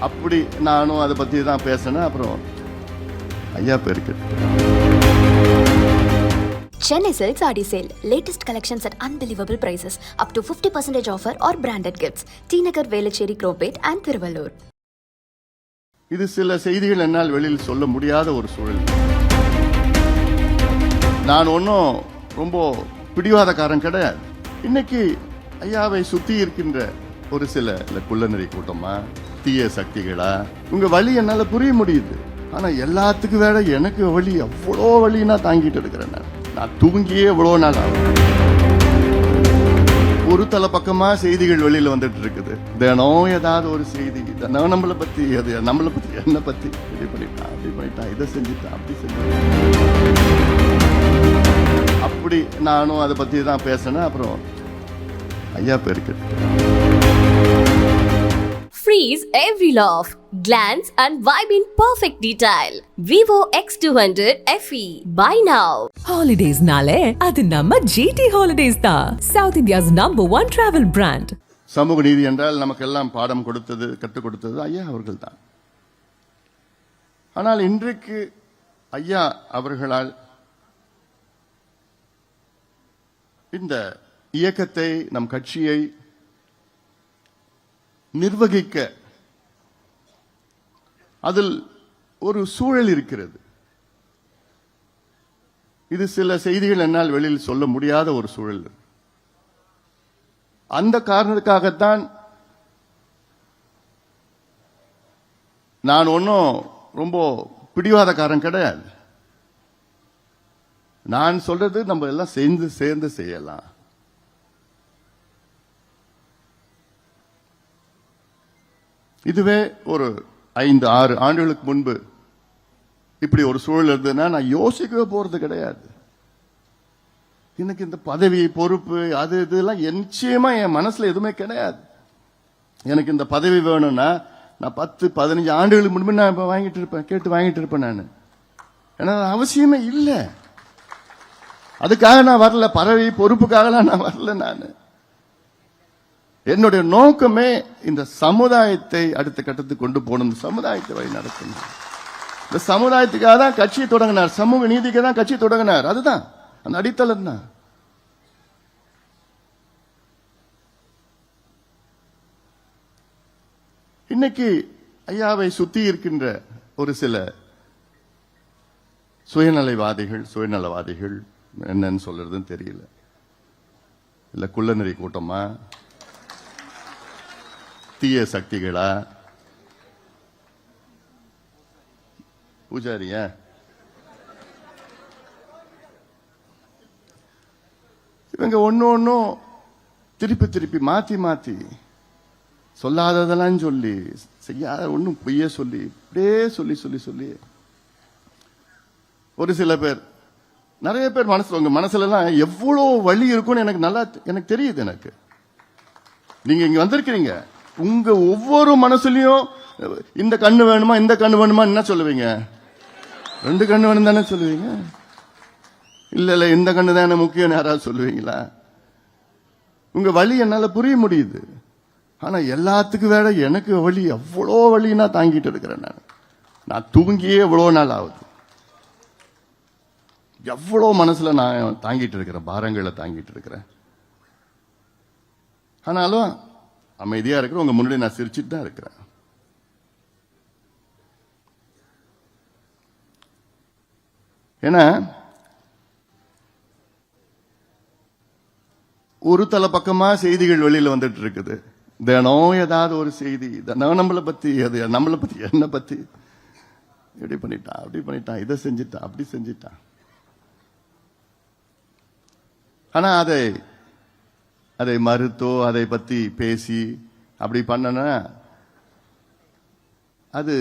அப்படி நானும் அதை பற்றி தான் பேசினேன் அப்புறம் ஐயா பேருக்கு Chennai Silks Adi Sale. Latest collections at unbelievable prices. Up to 50% offer or branded gifts. T Nagar, Velachery, Cropate and Thiruvallur. இது சில செய்திகள் என்னால் வெளியில் சொல்ல முடியாத ஒரு சூழல் நான் ஒன்றும் ரொம்ப பிடிவாதக்காரன் கிடையாது இன்னைக்கு ஐயாவை சுத்தி இருக்கின்ற ஒரு சில குள்ளநெறி கூட்டமா தீய சக்திகளா? உங்கள் வழி என்னால் புரிய முடியுது. ஆனால் எல்லாத்துக்கும் வேற எனக்கு வழி அவ்வளோ வழி நான் தாங்கிட்டு இருக்கிறேன் நான். நான் தூங்கியே இவ்வளோ நாள் ஆகும். ஒரு தலை பக்கமாக செய்திகள் வெளியில் வந்துட்டு இருக்குது. தினம் ஏதாவது ஒரு செய்தி. தினம் நம்மளை பற்றி அது நம்மளை பற்றி என்னை பற்றி இப்படி பண்ணிட்டான் அப்படி பண்ணிட்டான் இதை செஞ்சுட்டான் அப்படி செஞ்சுட்டான் அப்படி நானும் அதை பற்றி தான் பேசினேன். அப்புறம் ஐயா பேருக்கு Freeze every laugh, glance and vibe in perfect detail. Vivo X200 FE. Buy now. ஹாலிடேஸ்னாலே அது நம்ம ஜிடி ஹாலிடேஸ் தான் south India's number one travel brand சமூக நீதி என்றால் நமக்கெல்லாம் பாடம் கொடுத்தது கற்றுக் கொடுத்தது ஐயா அவர்கள் தான் ஆனால் இன்றைக்கு ஐயா அவர்களால் இந்த இயக்கத்தை நம் கட்சியை நிர்வகிக்க. அதில் ஒரு சூழல் இருக்கிறது. இது சில செய்திகள் என்னால் வெளியில் சொல்ல முடியாத ஒரு சூழல். அந்த காரணத்துக்காகத்தான் நான் ஒன்றும் ரொம்ப பிடிவாதக்காரன் கிடையாது. நான் சொல்றது நம்ம எல்லாம் சேர்ந்து சேர்ந்து செய்யலாம். இதுவே ஒரு ஐந்து ஆறு ஆண்டுகளுக்கு முன்பு இப்படி ஒரு சூழல் இருந்ததுன்னா நான் யோசிக்கவே போறது கிடையாது. எனக்கு இந்த பதவி பொறுப்பு அது இதெல்லாம் நிச்சயமா என் மனசுல எதுவுமே கிடையாது. எனக்கு இந்த பதவி வேணும்னா நான் பத்து பதினஞ்சு ஆண்டுகளுக்கு முன்பு நான் இப்ப வாங்கிட்டு இருப்பேன் கேட்டு வாங்கிட்டு இருப்பேன் நான். ஏன்னா அவசியமே இல்லை. அதுக்காக நான் வரல பதவி பொறுப்புக்காகலாம் நான் வரல நான். என்னுடைய நோக்கமே இந்த சமுதாயத்தை அடுத்த கட்டத்துக்கு கொண்டு போகணும். இந்த சமுதாயத்தை வழி நடத்தணும். இந்த சமுதாயத்துக்காக தான் கட்சியை தொடங்கினார். சமூக நீதிக்கு தான் கட்சி தொடங்கினார். அதுதான். அந்த அடித்தளம் தான். இன்னைக்கு ஐயாவை சுத்தி இருக்கின்ற ஒரு சில சுயநலைவாதிகள் சுயநலவாதிகள் என்னன்னு சொல்றதுன்னு தெரியல. இல்ல குள்ளநெறி கூட்டமா? தீய சக்திகளா? பூஜாரியா? இவங்க ஒன்னு ஒன்னும் திருப்பி திருப்பி மாத்தி மாத்தி சொல்லாததெல்லாம் சொல்லி செய்யாத ஒன்றும் பொய்ய சொல்லி இப்படியே சொல்லி சொல்லி சொல்லி. ஒரு சில பேர் நிறைய பேர் மனசுல உங்க மனசுல எவ்வளோ எவ்வளவு வழி இருக்கும்னு எனக்கு நல்லா எனக்கு தெரியுது எனக்கு. நீங்க இங்க வந்திருக்கிறீங்க. உங்க ஒவ்வொரு மனசுலயும் இந்த கண்ணு வேணுமா இந்த கண்ணு வேணுமா என்ன சொல்லுவீங்க? ரெண்டு கண்ணு வேணும் தானே சொல்லுவீங்க? இல்ல இல்ல இந்த கண்ணு தானே முக்கியம் யாராவது சொல்லுவீங்களா? உங்க வழி என்னால புரிய முடியுது. ஆனா எல்லாத்துக்கும் வேற எனக்கு வழி எவ்வளோ வழினா தாங்கிட்டு இருக்கிறேன் நான். நான் தூங்கியே எவ்வளோ நாள் ஆகுது. எவ்வளோ மனசுல நான் தாங்கிட்டு இருக்கிறேன் பாரங்களை தாங்கிட்டு இருக்கிறேன். ஆனாலும் அமைதியா இருக்கிற உங்கள் முன்னாடி நான் சிரிச்சிட்டு தான் இருக்கிறேன். ஏன்னா ஒரு தலை பக்கமா செய்திகள் வெளியில வந்துட்டு இருக்குது. தினம் ஏதாவது ஒரு செய்தி தினம் நம்மளை பத்தி அது நம்மளை பத்தி என்ன பத்தி. இப்படி பண்ணிட்டான் அப்படி பண்ணிட்டான் இதை செஞ்சுட்டான் அப்படி செஞ்சுட்டான். ஆனா அதை அதை மறுத்தோ அதை பத்தி பேசி அப்படி பண்ணனா அது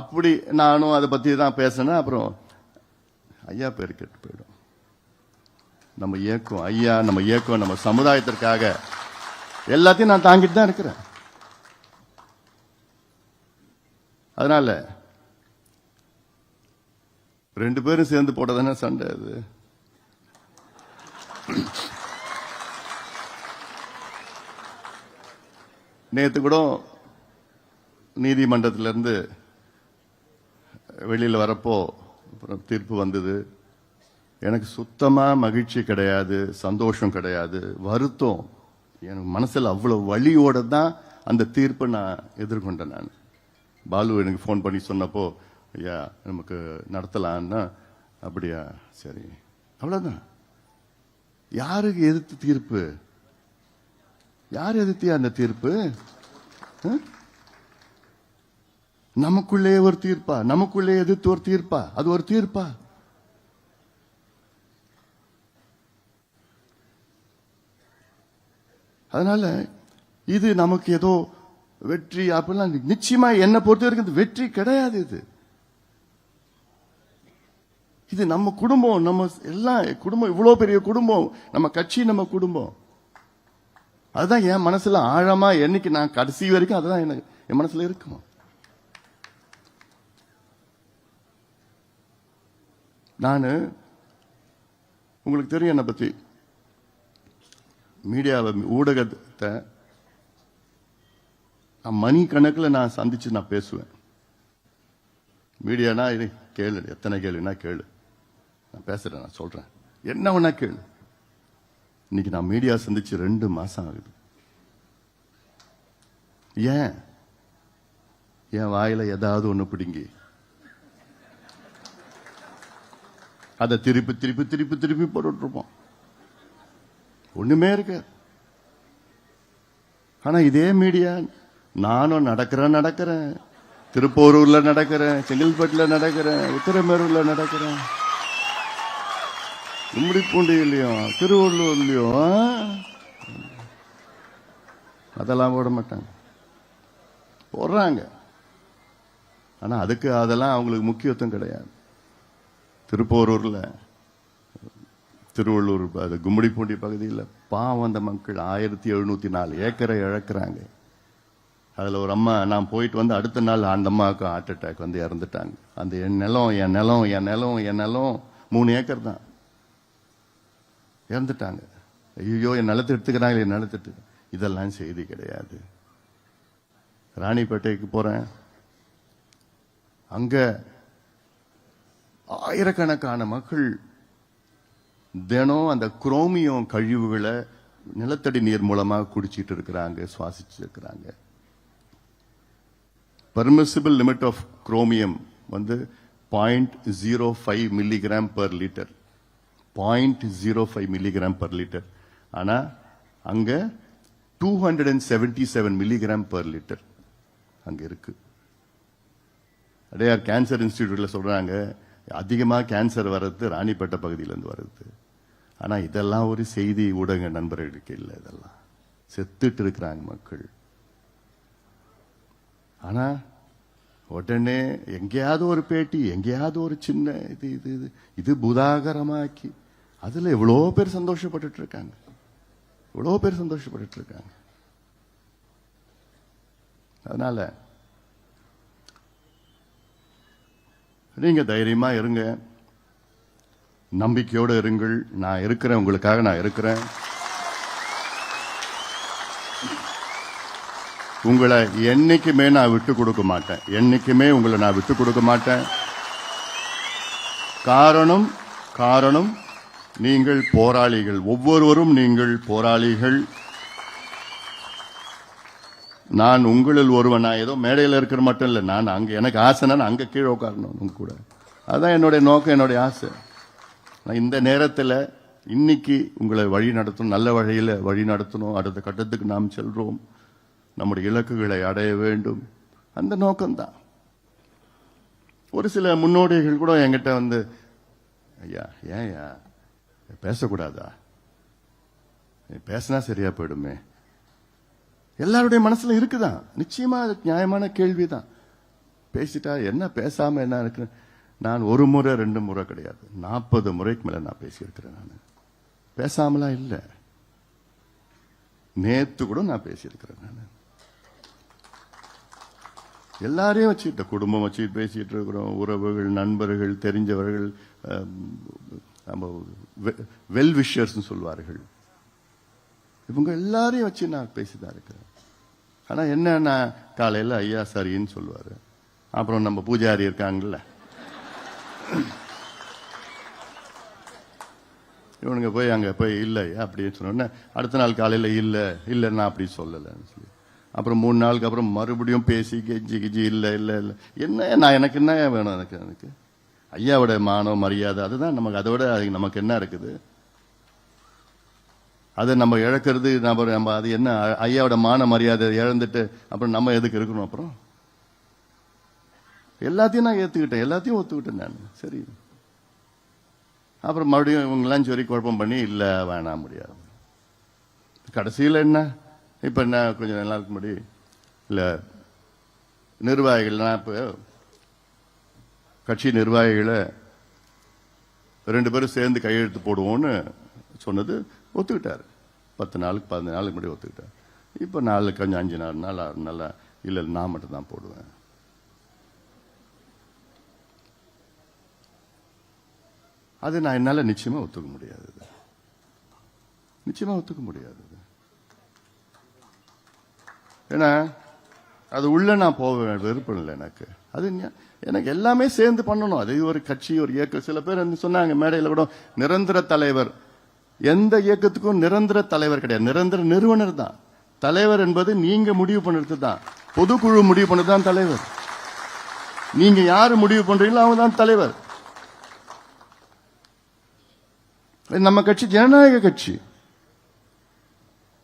அப்படி நானும் அதை பத்தி தான் பேசினேன். அப்புறம் ஐயா பேர் கெட்டு போயிடும். நம்ம இயக்கம் ஐயா நம்ம இயக்கம் நம்ம சமுதாயத்திற்காக எல்லாத்தையும் நான் தாங்கிட்டு தான் இருக்கிறேன். அதனால ரெண்டு பேரும் சேர்ந்து போட்டதானே சண்டை அது. நேத்து கூட நீதிமன்றத்திலிருந்து வெளியில் வரப்போ அப்புறம் தீர்ப்பு வந்தது. எனக்கு சுத்தமாக மகிழ்ச்சி கிடையாது சந்தோஷம் கிடையாது வருத்தம். எனக்கு மனசில் அவ்வளோ வலியோட தான் அந்த தீர்ப்பை நான் எதிர்கொண்டேன் நான். பாலு எனக்கு ஃபோன் பண்ணி சொன்னப்போ ஐயா நமக்கு நடத்தலான்னா அப்படியா சரி. அவ்வளோதான் யாருக்கு எதிர்த்து தீர்ப்பு? யார் எதிர்த்தியா அந்த தீர்ப்பு? நமக்குள்ளே ஒரு தீர்ப்பா? நமக்குள்ளே எதிர்த்து ஒரு தீர்ப்பா? அது ஒரு தீர்ப்பா? அதனால இது நமக்கு ஏதோ வெற்றி அப்படிலாம் நிச்சயமா என்னை பொறுத்த வரைக்கும் வெற்றி கிடையாது இது. இது நம்ம குடும்பம். நம்ம எல்லாம் குடும்பம் இவ்வளவு பெரிய குடும்பம். நம்ம கட்சி நம்ம குடும்பம். அதுதான் என் மனசுல ஆழமா என்னைக்கு நான் கடைசி வரைக்கும் அதுதான் எனக்கு என் மனசுல இருக்கும்? நான் உங்களுக்கு தெரியும் என்னை பத்தி. மீடியாவை ஊடகத்தை நான் மணி கணக்கில் நான் சந்திச்சு நான் பேசுவேன். மீடியானா இது கேளு எத்தனை கேளுன்னா கேளு. நான் பேசுறேன் நான் சொல்றேன். என்ன ஒன்றா கேளு? இன்னைக்கு நான் மீடியா சந்திச்சு ரெண்டு மாசம் ஆகுது. ஏன்? என் வாயில ஏதாவது ஒண்ணு பிடிங்கி. அதை திருப்பி திருப்பி திருப்பி திருப்பி போட்டுட்டு இருப்போம் ஒண்ணுமே இருக்கு ஆனா இதே மீடியா நானும் நடக்கிறேன் நடக்கிறேன். திருப்போரூர்ல நடக்கிறேன் செங்கல்பட்டுல நடக்கிறேன் உத்தரமேரூர்ல நடக்கிறேன். கும்மிடிப்பூண்டியிலையும் திருவள்ளூர்லேயும் அதெல்லாம் போட மாட்டாங்க. போடுறாங்க. ஆனால் அதுக்கு அதெல்லாம் அவங்களுக்கு முக்கியத்துவம் கிடையாது. திருப்போரூரில் திருவள்ளூர் அது கும்மிடிப்பூண்டி பகுதியில் பாவம் அந்த மக்கள். ஆயிரத்தி எழுநூற்றி நாலு ஏக்கரை இழக்கிறாங்க. அதில் ஒரு அம்மா நான் போயிட்டு வந்து அடுத்த நாள் அந்த அம்மாவுக்கு ஹார்ட் அட்டாக் வந்து இறந்துட்டாங்க. அந்த என் நிலம் என் நிலம் என் நிலம் என் நிலம். மூணு ஏக்கர் தான். இறந்துட்டாங்க. ஐயோ என் நிலத்தை எடுத்துக்கிறாங்களே என் நிலத்தை இதெல்லாம் செய்தி கிடையாது. ராணிப்பேட்டைக்கு போகிறேன் அங்கே ஆயிரக்கணக்கான மக்கள் தினம் அந்த குரோமியம் கழிவுகளை நிலத்தடி நீர் மூலமாக குடிச்சிட்டு இருக்கிறாங்க சுவாசிச்சு இருக்கிறாங்க. பர்மிசிபிள் லிமிட் ஆஃப் குரோமியம் வந்து point zero five milligram per litre point zero five milligram per litre ஆனால் அங்கே two hundred and seventy seven milligram per litre அங்கே இருக்கு. அடையார் கேன்சர் இன்ஸ்டிடியூட்டில் சொல்கிறாங்க அதிகமாக கேன்சர் வர்றது ராணிப்பேட்டை பகுதியிலேருந்து வருது ஆனால் இதெல்லாம் ஒரு செய்தி ஊடக நண்பர்களுக்கு இல்லை இதெல்லாம். செத்துட்டு இருக்கிறாங்க மக்கள். ஆனால் உடனே எங்கேயாவது ஒரு பேட்டி எங்கேயாவது ஒரு சின்ன இது இது இது இது புதாகரமாக்கி அதில் எவ்வளோ பேர் சந்தோஷப்பட்டுட்டு இருக்காங்க எவ்வளோ பேர் சந்தோஷப்பட்டுட்டு இருக்காங்க அதனால நீங்கள் தைரியமாக இருங்க. நம்பிக்கையோடு இருங்கள். நான் இருக்கிறேன். உங்களுக்காக நான் இருக்கிறேன். உங்களை என்றைக்குமே நான் விட்டு கொடுக்க மாட்டேன். என்றைக்குமே உங்களை நான் விட்டு கொடுக்க மாட்டேன். காரணம் காரணம் நீங்கள் போராளிகள். ஒவ்வொருவரும் நீங்கள் போராளிகள். நான் உங்களில் ஒருவன். நான் ஏதோ மேடையில் இருக்கிற மட்டும் இல்லை. நான் அங்கே எனக்கு ஆசைனா நான் அங்கே கீழே உட்காரணும் உங்க கூட. அதுதான் என்னுடைய நோக்கம் என்னுடைய ஆசை. நான் இந்த நேரத்தில் இன்னைக்கு உங்களை வழி நடத்தணும் நல்ல வழியில் வழி நடத்தணும். அடுத்த கட்டத்துக்கு நாம் செல்றோம். நம்முடைய இலக்குகளை அடைய வேண்டும். அந்த நோக்கம்தான். ஒரு சில முன்னோடிகள் கூட என்கிட்ட வந்து ஐயா ஏன்யா பேசக்கூடாதா? பேசினா சரியா போயிடுமே. எல்லாருடைய மனசுல இருக்குதான் நிச்சயமா நியாயமான கேள்விதான். பேசிட்டா என்ன பேசாம என்ன இருக்கு? நான் ஒரு முறை ரெண்டு முறை கிடையாது. நாற்பது முறைக்கு மேல நான் பேசியிருக்கிறேன் நான். பேசாமலாம் இல்லை. நேத்து கூட நான் பேசியிருக்கிறேன் நான். எல்லாரையும் வச்சுக்கிட்ட குடும்பம் வச்சுக்கிட்டு பேசிட்டு இருக்கிறோம். உறவுகள் நண்பர்கள் தெரிஞ்சவர்கள் நம்ம வெல் விஷர்ஸ் சொல்வார்கள். இவங்க எல்லாரையும் வச்சு நான் பேசிதான் இருக்கிறேன். ஆனா என்னன்னா காலையில ஐயா சரின்னு சொல்லுவாரு. அப்புறம் நம்ம பூஜாரி இருக்காங்கல்ல. இவனுங்க போய் அங்க போய் இல்லை அப்படின்னு சொன்னோடனே அடுத்த நாள் காலையில இல்லை இல்லை நான் அப்படி சொல்லலைன்னு சொல்லி. அப்புறம் மூணு நாளுக்கு அப்புறம் மறுபடியும் பேசி கெஞ்சி கிஜி இல்லை இல்லை இல்லை. என்ன நான் எனக்கு என்ன வேணும் எனக்கு எனக்கு? ஐயாவோட மானம் மரியாதை அதுதான் நமக்கு அதை விட அது நமக்கு என்ன இருக்குது? அதை நம்ம இழக்கிறது நம்ம நம்ம அது என்ன? ஐயாவோட மான மரியாதை இழந்துட்டு அப்புறம் நம்ம எதுக்கு இருக்கணும் அப்புறம்? எல்லாத்தையும் நான் ஏத்துக்கிட்டேன் எல்லாத்தையும் ஒத்துக்கிட்டேன் நான். சரி. அப்புறம் மறுபடியும் இவங்கெல்லாம் சொல்லி குழப்பம் பண்ணி இல்லை வேணாம் முடியாது. கடைசியில் என்ன? இப்போ என்ன? கொஞ்சம் நாளுக்கு முன்னாடி இல்லை நிர்வாகிகள்லாம் இப்போ கட்சி நிர்வாகிகளை ரெண்டு பேரும் சேர்ந்து கையெழுத்து போடுவோம்னு சொன்னது ஒத்துக்கிட்டார். பத்து நாளுக்கு பதினஞ்சு நாளுக்கு முன்னாடி ஒத்துக்கிட்டார். இப்போ நாலு கொஞ்சம் அஞ்சு நாலு நாள் ஆறு நாள் இல்லை நான் மட்டும் தான் போடுவேன். அது நான் என்னால் நிச்சயமாக ஒத்துக்க முடியாது நிச்சயமாக ஒத்துக்க முடியாது ஏன்னா அது உள்ள நான் போக விருப்பம் இல்லை எனக்கு. அது எனக்கு எல்லாமே சேர்ந்து பண்ணணும். அது ஒரு கட்சி ஒரு இயக்கம் சில பேர் வந்து சொன்னாங்க மேடையில் கூட நிரந்தர தலைவர். எந்த இயக்கத்துக்கும் நிரந்தர தலைவர் கிடையாது. நிரந்தர நிறுவனர் தான். தலைவர் என்பது நீங்க முடிவு பண்ணுறது தான். பொதுக்குழு முடிவு பண்ணது தான் தலைவர். நீங்க யாரு முடிவு பண்றீங்களோ அவங்க தான் தலைவர். நம்ம கட்சி ஜனநாயக கட்சி.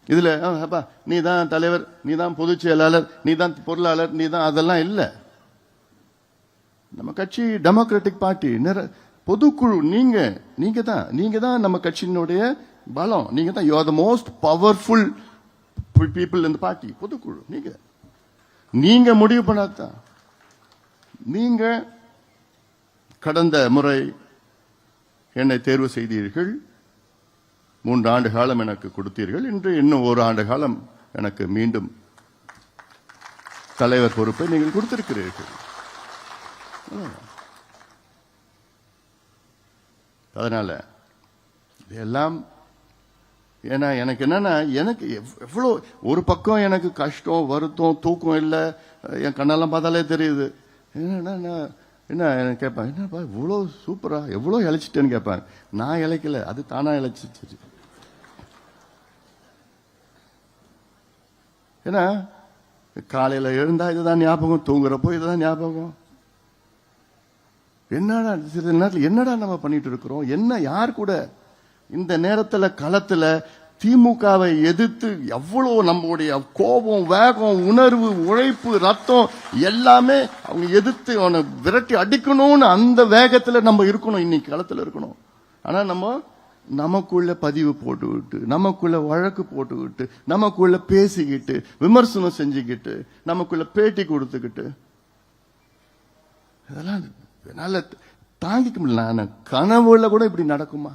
இதுல அப்பா நீ தான் தலைவர் நீ தான் பொதுச் செயலாளர் நீ தான் பொருளாளர் நீ தான் அதெல்லாம் இல்லை. நம்ம கட்சி டெமோக்ராட்டிக் பார்ட்டி நிற பொதுக்குழு நீங்க நீங்க தான் நீங்க தான் நம்ம கட்சியினுடைய பலம் நீங்க தான் you are the most powerful people இந்த பார்ட்டி பொதுக்குழு நீங்க. நீங்க முடிவு பண்ணாதான். நீங்க கடந்த முறை என்னை தேர்வு செய்தீர்கள். மூன்று ஆண்டு காலம் எனக்கு கொடுத்தீர்கள். இன்று இன்னும் ஒரு ஆண்டு காலம் எனக்கு மீண்டும் தலைவர் பொறுப்பை நீங்கள் கொடுத்திருக்கிறீர்கள். அதனால இதெல்லாம் ஏன்னா எனக்கு என்னன்னா எனக்கு எவ்- எவ்வளோ ஒரு பக்கம் எனக்கு கஷ்டம் வருத்தம் தூக்கம் இல்லை என் கண்ணெல்லாம் பார்த்தாலே தெரியுது. என்னன்னா நான் என்ன எனக்கு கேட்பேன் என்னப்பா இவ்வளோ சூப்பரா எவ்வளோ இழைச்சிட்டேன்னு கேட்பேன் நான் இழைக்கல அது தானா இழைச்சிச்சு. ஏன்னா காலையில் எழுந்தா இதுதான் ஞாபகம் தூங்குறப்போ இதுதான் ஞாபகம். என்னடா சில நேரத்தில் என்னடா நம்ம பண்ணிட்டு இருக்கிறோம்? என்ன யார் கூட? இந்த நேரத்தில் களத்தில் திமுகவை எதிர்த்து எவ்வளோ நம்மளுடைய கோபம் வேகம் உணர்வு உழைப்பு ரத்தம் எல்லாமே அவங்க எதிர்த்து அவனை விரட்டி அடிக்கணும்னு அந்த வேகத்தில் நம்ம இருக்கணும். இன்னைக்கு களத்தில் இருக்கணும். ஆனால் நம்ம நமக்குள்ள பதிவு போட்டுக்கிட்டு நமக்குள்ள வழக்கு போட்டுக்கிட்டு நமக்குள்ள பேசிக்கிட்டு விமர்சனம் செஞ்சுக்கிட்டு நமக்குள்ள பேட்டி கொடுத்துக்கிட்டு. இதெல்லாம் என்னால் தாங்கிக்க முடியல. நான் கனவுல கூட இப்படி நடக்குமா?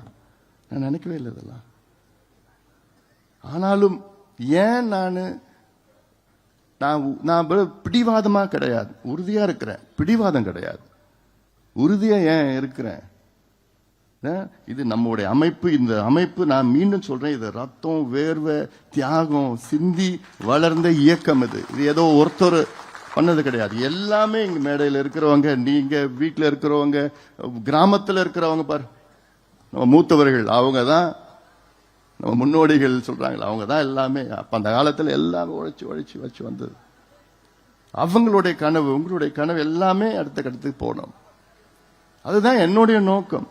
நான் நினைக்கவே இல்லை இதெல்லாம். ஆனாலும் ஏன் நான் நான் நான் பிடிவாதமாக கிடையாது. உறுதியாக இருக்கிறேன். பிடிவாதம் கிடையாது. உறுதியாக ஏன் இருக்கிறேன்? இது நம்முடைய அமைப்பு. இந்த அமைப்பு நான் மீண்டும் சொல்றேன் இது ரத்தம் வேர்வை தியாகம் சிந்தி வளர்ந்த இயக்கம் இது. இது ஏதோ ஒருத்தர் பண்ணது கிடையாது. எல்லாமே இங்க மேடையில் இருக்கிறவங்க நீங்க வீட்டில் இருக்கிறவங்க கிராமத்தில் இருக்கிறவங்க பாரு. நம்ம மூத்தவர்கள் அவங்க தான் நம்ம முன்னோடிகள் சொல்றாங்களே அவங்க தான் எல்லாமே. அப்ப அந்த காலத்தில் எல்லாமே உழைச்சி உழைச்சி வச்சு வந்தது. அவங்களுடைய கனவு உங்களுடைய கனவு எல்லாமே அடுத்த கட்டத்துக்கு போகணும். அதுதான் என்னுடைய நோக்கம்.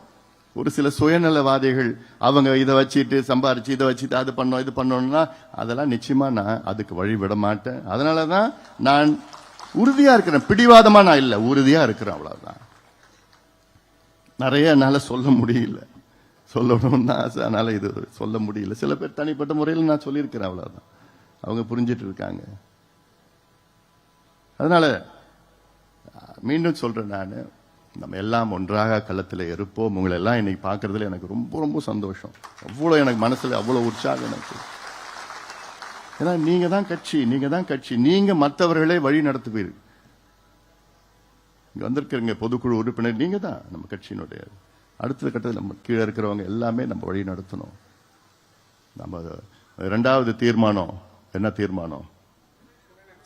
ஒரு சில சுயநலவாதிகள் அவங்க இதை வச்சுட்டு சம்பாரிச்சு இதை வச்சுட்டு அது பண்ணோம் இது பண்ணோம்னா அதெல்லாம் நிச்சயமா நான் அதுக்கு வழி விட மாட்டேன். அதனாலதான் நான் உறுதியா இருக்கிறேன். பிடிவாதமா நான் இல்லை. உறுதியா இருக்கிறேன். அவ்வளவுதான். நிறைய என்னால் சொல்ல முடியல. சொல்லணும்னு ஆசை. அதனால இது சொல்ல முடியல. சில பேர் தனிப்பட்ட முறையில் நான் சொல்லியிருக்கிறேன். அவ்வளவுதான். அவங்க புரிஞ்சிட்டு இருக்காங்க. அதனால மீண்டும் சொல்றேன் நான். நம்ம எல்லாம் ஒன்றாக களத்தில் இருப்போம். உங்களை எல்லாம் இன்னைக்கு பார்க்கறதுல எனக்கு ரொம்ப ரொம்ப சந்தோஷம். அவ்வளோ எனக்கு மனசுல அவ்வளோ உற்சாகம் எனக்கு. ஏன்னா நீங்க தான் கட்சி நீங்க தான் கட்சி. நீங்க மற்றவர்களே வழி நடத்துவீர்கள். இங்க வந்திருக்கிறீங்க பொதுக்குழு உறுப்பினர் நீங்க தான் நம்ம கட்சியினுடைய. அடுத்த கட்டத்தில் நம்ம கீழே இருக்கிறவங்க எல்லாமே நம்ம வழி நடத்தணும். நம்ம ரெண்டாவது தீர்மானம் என்ன தீர்மானம்?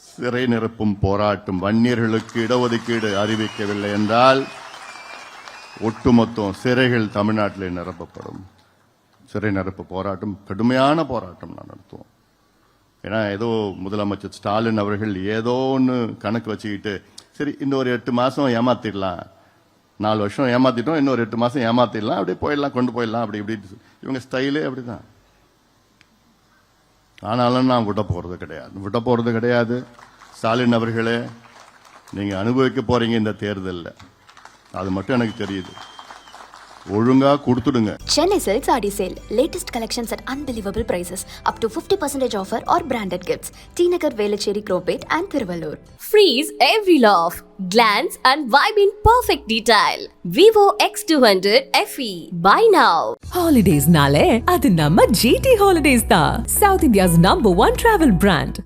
சிறை நிரப்பும் போராட்டம் வன்னியர்களுக்கு இடஒதுக்கீடு அறிவிக்கவில்லை என்றால் ஒட்டுமொத்தம் சிறைகள் தமிழ்நாட்டில் நிரப்பப்படும். சிறை நிரப்பு போராட்டம் கடுமையான போராட்டம் நான் நடத்துவோம். ஏன்னா ஏதோ முதலமைச்சர் ஸ்டாலின் அவர்கள் ஏதோ ஒன்று கணக்கு வச்சுக்கிட்டு சரி இன்னொரு எட்டு மாதம் ஏமாத்திடலாம். நாலு வருஷம் ஏமாத்திட்டோம் இன்னொரு எட்டு மாதம் ஏமாத்திடலாம் அப்படியே போயிடலாம் கொண்டு போயிடலாம் அப்படி இப்படி இவங்க ஸ்டைலே அப்படி தான் ஆனாலும் நான் விட போகிறது கிடையாது. விட போகிறது கிடையாது. ஸ்டாலின் அவர்களே நீங்கள் அனுபவிக்க போகிறீங்க இந்த தேர்தலில். அது மட்டும் எனக்கு தெரியுது. ஒழுங்கா கொடுத்துடுங்க Chennai Silks Adi Sale. Latest collections at unbelievable prices. Up to 50% offer or branded gifts. T Nagar, Velachery, Cropate and Thiruvallur. Freeze every laugh, glance and vibe in perfect detail. Vivo X200 FE. Buy now. ஹாலிடேஸ்னாலே அது நம்ம GT holidays தான் south India's number one travel brand